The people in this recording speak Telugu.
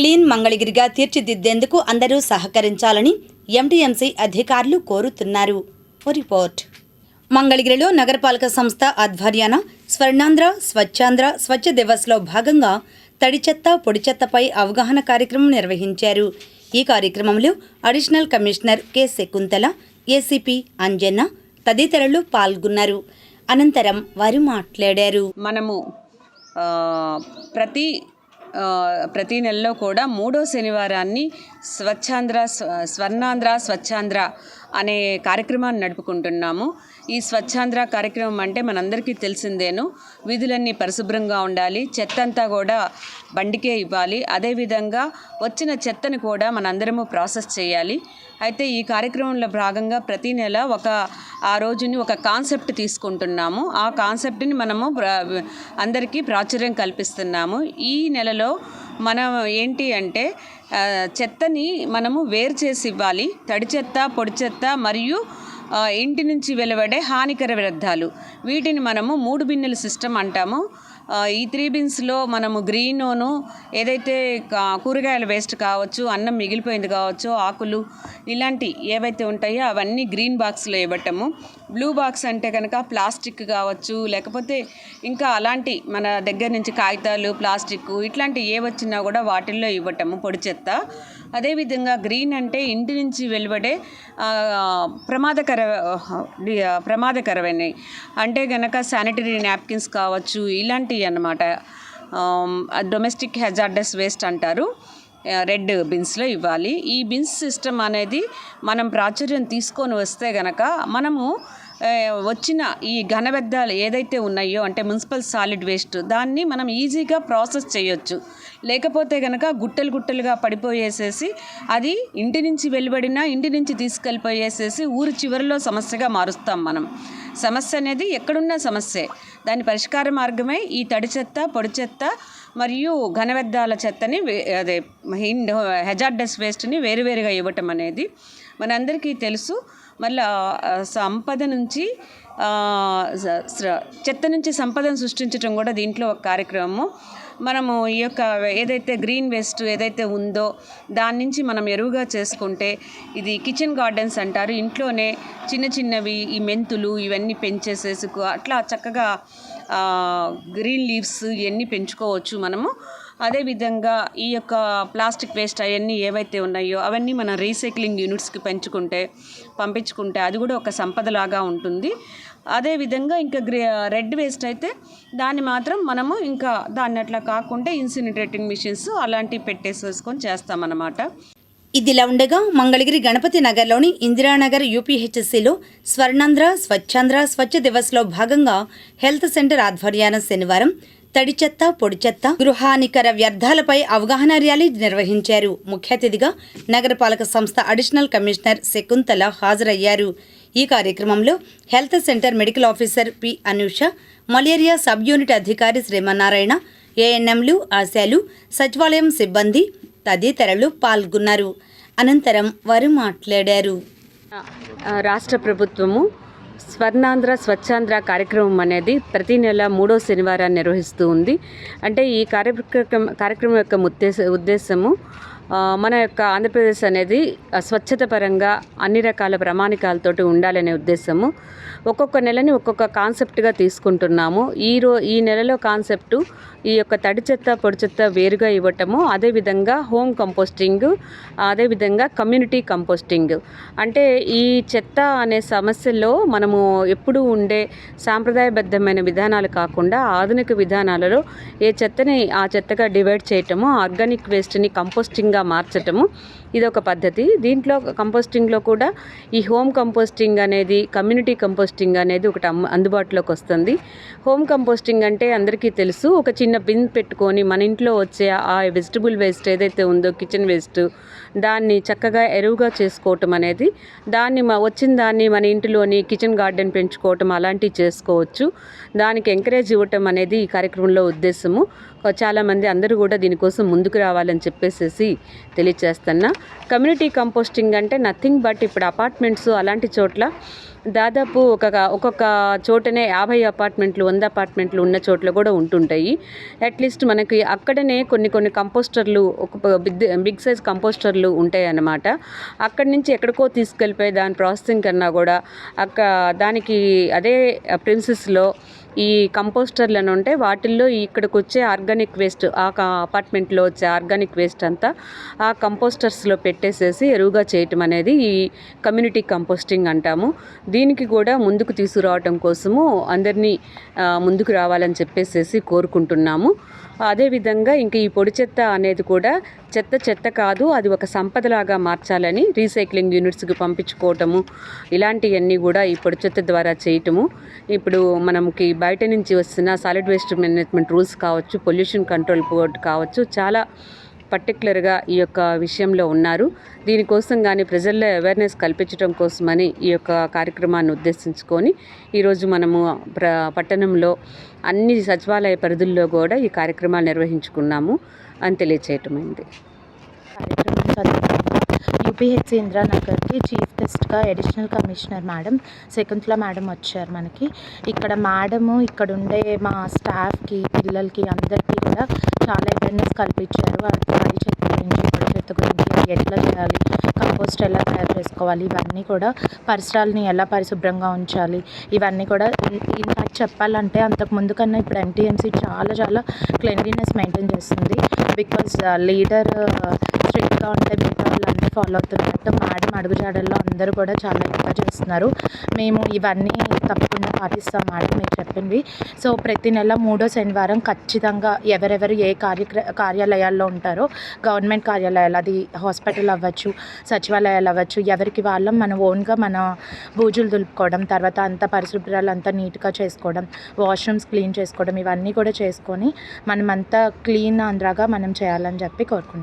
క్లీన్ మంగళగిరిగా తీర్చిదిద్దేందుకు అందరూ సహకరించాలని ఎంటీఎంసీ అధికారులు కోరుతున్నారు. రిపోర్ట్. మంగళగిరిలో నగరపాలక సంస్థ ఆధ్వర్యాన స్వర్ణాంధ్ర స్వచ్ఛాంధ్ర స్వచ్ఛ దివస్లో భాగంగా తడి చెత్త పొడి చెత్తపై అవగాహన కార్యక్రమం నిర్వహించారు. ఈ కార్యక్రమంలో additional commissioner K. Shakuntala ACP Anjanna తదితరులు పాల్గొన్నారు. అనంతరం వారు మాట్లాడారు. మనము ప్రతి ప్రతి నెలలో కూడా మూడో శనివారాన్ని స్వచ్ఛాంధ్ర స్వ- స్వర్ణాంధ్ర స్వచ్ఛాంధ్ర అనే కార్యక్రమాన్ని నడుపుకుంటున్నాము. ఈ స్వచ్ఛాంధ్ర కార్యక్రమం అంటే మనందరికీ తెలిసిందేను. వీధులన్నీ పరిశుభ్రంగా ఉండాలి. చెత్త అంతా కూడా బండికే ఇవ్వాలి. అదేవిధంగా వచ్చిన చెత్తను కూడా మనందరము ప్రాసెస్ చేయాలి. అయితే ఈ కార్యక్రమంలో భాగంగా ప్రతి నెల ఒక ఆ రోజుని ఒక కాన్సెప్ట్ తీసుకుంటున్నాము. ఆ కాన్సెప్ట్ని మనము అందరికీ ప్రాచుర్యం కల్పిస్తున్నాము. ఈ నెలలో మనం ఏంటి అంటే చెత్తని మనము వేరు చేసి ఇవ్వాలి. తడి చెత్త పొడి చెత్త మరియు ఇంటి నుంచి వెలువడే హానికర వ్యర్థాలు. వీటిని మనము మూడు బిన్నెల సిస్టమ్ అంటాము. ఈ త్రీ బిన్స్లో మనము గ్రీనోను ఏదైతే కూరగాయల వేస్ట్ కావచ్చు అన్నం మిగిలిపోయింది కావచ్చు ఆకులు ఇలాంటి ఏవైతే ఉంటాయో అవన్నీ గ్రీన్ బాక్స్లో ఇవ్వటము బ్లూ బాక్స్ అంటే కనుక ప్లాస్టిక్ కావచ్చు లేకపోతే ఇంకా అలాంటి మన దగ్గర నుంచి కాగితాలు ప్లాస్టిక్ ఇట్లాంటి ఏ వచ్చినా కూడా వాటిల్లో ఇవ్వటము పొడి చెత్త. అదేవిధంగా గ్రీన్ అంటే ఇంటి నుంచి వెలువడే ప్రమాదకర ప్రమాదకరమైనవి. అంటే కనుక శానిటరీ నాప్కిన్స్ కావచ్చు ఇలాంటివి అన్నమాట. డొమెస్టిక్ హెజార్డస్ వేస్ట్ అంటారు. రెడ్ బిన్స్లో ఇవ్వాలి. ఈ బిన్స్ సిస్టమ్ అనేది మనం ప్రాచుర్యం తీసుకొని వస్తే గనక మనము వచ్చిన ఈ ఘన ఏదైతే ఉన్నాయో అంటే మున్సిపల్ సాలిడ్ వేస్ట్ దాన్ని మనం ఈజీగా ప్రాసెస్ చేయొచ్చు. లేకపోతే కనుక గుట్టలు గుట్టలుగా పడిపోయేసేసి అది ఇంటి నుంచి వెలువడినా ఇంటి నుంచి తీసుకెళ్ళిపోయేసేసి ఊరి చివరిలో సమస్యగా మారుస్తాం మనం. సమస్య అనేది ఎక్కడున్న సమస్యే. దాని పరిష్కార మార్గమే ఈ తడి చెత్త పొడి చెత్త మరియు ఘనవ్యర్థాల చెత్తని అదే హిండ్ హెజార్డస్ వేస్ట్ని వేరువేరుగా ఇవ్వటం అనేది. మనందరికీ తెలుసు మళ్ళీ సంపద నుంచి చెత్త నుంచి సంపదను సృష్టించడం కూడా దీంట్లో ఒక కార్యక్రమము. మనము ఈ యొక్క ఏదైతే గ్రీన్ వేస్ట్ ఏదైతే ఉందో దాని నుంచి మనం ఎరువుగా చేసుకుంటే ఇది కిచెన్ గార్డెన్స్ అంటారు. ఇంట్లోనే చిన్న చిన్నవి ఈ మెంతులు ఇవన్నీ పెంచేసేసుకు అట్లా చక్కగా గ్రీన్ లీవ్స్ ఇవన్నీ పెంచుకోవచ్చు మనము. అదేవిధంగా ఈ యొక్క ప్లాస్టిక్ వేస్ట్ అవన్నీ ఏవైతే ఉన్నాయో అవన్నీ మన రీసైక్లింగ్ యూనిట్స్కి పెంచుకుంటే పంపించుకుంటే అది కూడా ఒక సంపదలాగా ఉంటుంది. అదేవిధంగా ఇంకా గ్రే రెడ్ వేస్ట్ అయితే దాన్ని మాత్రం మనము ఇంకా దాన్ని అట్లా కాకుండా ఇన్సినిటేటింగ్ మిషన్స్ అలాంటివి పెట్టేసేసుకొని చేస్తామన్నమాట. ఇదిలా ఉండగా మంగళగిరి గణపతి నగర్లోని ఇందిరానగర్ యూపీహెచ్ఎస్సీలో స్వర్ణాంధ్ర స్వచ్ఛాంధ్ర స్వచ్ఛ దివస్లో భాగంగా హెల్త్ సెంటర్ ఆధ్వర్యాన శనివారం తడి చెత్త పొడి చెత్త గృహానికర వ్యర్థాలపై అవగాహన ర్యాలీ నిర్వహించారు. ముఖ్య అతిథిగా నగరపాలక సంస్థ అడిషనల్ కమిషనర్ శకుంతల హాజరయ్యారు. ఈ కార్యక్రమంలో health centre medical officer P Anusha malaria sub unit అధికారి శ్రీమన్నారాయణ ఏఎన్ఎంలు ఆశాలు సచివాలయం సిబ్బంది తదితరులు పాల్గొన్నారు. అనంతరం వారు మాట్లాడారు. రాష్ట్ర ప్రభుత్వము స్వర్ణాంధ్ర స్వచ్ఛాంధ్ర కార్యక్రమం అనేది ప్రతి నెల మూడో శనివారాన్ని నిర్వహిస్తూ ఉంది. అంటే ఈ కార్యక్రమం కార్యక్రమం యొక్క ఉద్దేశ ఉద్దేశము మన యొక్క ఆంధ్రప్రదేశ్ అనేది స్వచ్ఛత పరంగా అన్ని రకాల ప్రమాణికాలతోటి ఉండాలనే ఉద్దేశము. ఒక్కొక్క నెలని ఒక్కొక్క కాన్సెప్ట్గా తీసుకుంటున్నాము. ఈ రో ఈ నెలలో కాన్సెప్టు ఈ యొక్క తడి చెత్త పొడి చెత్త వేరుగా ఇవ్వటము అదేవిధంగా హోమ్ కంపోస్టింగ్ అదేవిధంగా కమ్యూనిటీ కంపోస్టింగ్. అంటే ఈ చెత్త అనే సమస్యలో మనము ఎప్పుడూ ఉండే సాంప్రదాయబద్ధమైన విధానాలు కాకుండా ఆధునిక విధానాలలో ఏ చెత్తని ఆ చెత్తగా డివైడ్ చేయటము ఆర్గానిక్ వేస్ట్ని కంపోస్టింగ్గా మార్చటము. ఇదొక పద్ధతి. దీంట్లో కంపోస్టింగ్లో కూడా ఈ హోమ్ కంపోస్టింగ్ అనేది కమ్యూనిటీ కంపోస్టింగ్ అనేది ఒకటి అందుబాటులోకి వస్తుంది. హోమ్ కంపోస్టింగ్ అంటే అందరికీ తెలుసు. ఒక చిన్న బిన్ పెట్టుకొని మన ఇంట్లో వచ్చే ఆ వెజిటబుల్ వేస్ట్ ఏదైతే ఉందో కిచెన్ వేస్ట్ దాన్ని చక్కగా ఎరువుగా చేసుకోవటం అనేది దాన్ని మా వచ్చిన దాన్ని మన ఇంటిలోని కిచెన్ గార్డెన్ పెంచుకోవటం అలాంటివి చేసుకోవచ్చు. దానికి ఎంకరేజ్ ఇవ్వటం అనేది ఈ కార్యక్రమంలో ఉద్దేశము. చాలామంది అందరూ కూడా దీనికోసం ముందుకు రావాలని చెప్పేసేసి తెలియచేస్తున్నా. కమ్యూనిటీ కంపోస్టింగ్ అంటే నథింగ్ బట్ ఇప్పుడు అపార్ట్మెంట్స్ అలాంటి చోట్ల దాదాపు ఒక ఒక్కొక్క చోటనే యాభై అపార్ట్మెంట్లు వంద అపార్ట్మెంట్లు ఉన్న చోట్ల కూడా ఉంటుంటాయి. అట్లీస్ట్ మనకి అక్కడనే కొన్ని కొన్ని కంపోస్టర్లు ఒక బిగ్ బిగ్ సైజ్ కంపోస్టర్లు ఉంటాయి అన్నమాట అక్కడి నుంచి ఎక్కడికో తీసుకెళ్ళిపోయి దాని ప్రాసెసింగ్ కన్నా కూడా అక్క దానికి అదే ప్రిన్సెస్లో ఈ కంపోస్టర్లను ఉంటే వాటిల్లో ఇక్కడికి వచ్చే ఆర్గానిక్ వేస్ట్ ఆ అపార్ట్మెంట్లో వచ్చే ఆర్గానిక్ వేస్ట్ అంతా ఆ కంపోస్టర్స్లో పెట్టేసేసి ఎరువుగా చేయటం అనేది ఈ కమ్యూనిటీ కంపోస్టింగ్ అంటాము. దీనికి కూడా ముందుకు తీసుకురావటం కోసము అందరినీ ముందుకు రావాలని చెప్పేసేసి కోరుకుంటున్నాము. అదేవిధంగా ఇంక ఈ పొడి చెత్త అనేది కూడా చెత్త చెత్త కాదు అది ఒక సంపదలాగా మార్చాలని రీసైక్లింగ్ యూనిట్స్కి పంపించుకోవటము ఇలాంటివన్నీ కూడా ఈ పొడి చెత్త ద్వారా చేయటము. ఇప్పుడు మనకి బయట నుంచి వస్తున్న సాలిడ్ వేస్ట్ మేనేజ్మెంట్ రూల్స్ కావచ్చు పొల్యూషన్ కంట్రోల్ బోర్డ్ కావచ్చు చాలా పర్టికులర్గా ఈ యొక్క విషయంలో ఉన్నారు. దీనికోసం కానీ ప్రజల్లో అవేర్నెస్ కల్పించడం కోసమని ఈ యొక్క కార్యక్రమాన్ని ఉద్దేశించుకొని ఈరోజు మనము ప్ర పట్టణంలో అన్ని సచివాలయ పరిధుల్లో కూడా ఈ కార్యక్రమాలు నిర్వహించుకున్నాము అని తెలియచేయటమైంది. యూపీహెచ్ సందర్భంగా యూపీహెచ్సి చీఫ్ గెస్ట్గా additional commissioner madam Shakuntala madam వచ్చారు మనకి. ఇక్కడ మేడము ఇక్కడ ఉండే మా స్టాఫ్కి పిల్లలకి అందరికీ కూడా చాలా అవేర్నెస్ కల్పించారు. అది చెత్త గురించి పొడి చెత్త గురించి ఎట్లా చేయాలి కంపోస్ట్ ఎలా తయారు చేసుకోవాలి ఇవన్నీ కూడా పరిసరాలని ఎలా పరిశుభ్రంగా ఉంచాలి ఇవన్నీ కూడా ఇన్ఫాక్ట్ చెప్పాలంటే అంతకు ముందు కన్నా ఇప్పుడు ఎన్టీఎంసీ చాలా చాలా క్లెన్లీనెస్ మెయింటైన్ చేస్తుంది. బికాజ్ లీడర్ స్ట్రిక్ట్గా ఉంటే ఫాలో అవుతున్నట్టు మేడం అడుగుజాడల్లో అందరూ కూడా చాలా ఎక్కువ చేస్తున్నారు. మేము ఇవన్నీ తప్పకుండా పాటిస్తాం మేడం మీరు చెప్పింది. సో ప్రతి నెల మూడో శనివారం ఖచ్చితంగా ఎవరెవరు ఏ కార్యక్ర కార్యాలయాల్లో ఉంటారో గవర్నమెంట్ కార్యాలయాలు అది హాస్పిటల్ అవ్వచ్చు సచివాలయాలు అవ్వచ్చు ఎవరికి వాళ్ళం మన ఓన్గా మన బూజులు దులుపుకోవడం తర్వాత అంత పరిశుభ్రాలు అంతా నీట్గా చేసుకోవడం వాష్రూమ్స్ క్లీన్ చేసుకోవడం ఇవన్నీ కూడా చేసుకొని మనమంతా క్లీన్ ఆంధ్రాగా మనం చేయాలని చెప్పి కోరుకుంటున్నాం.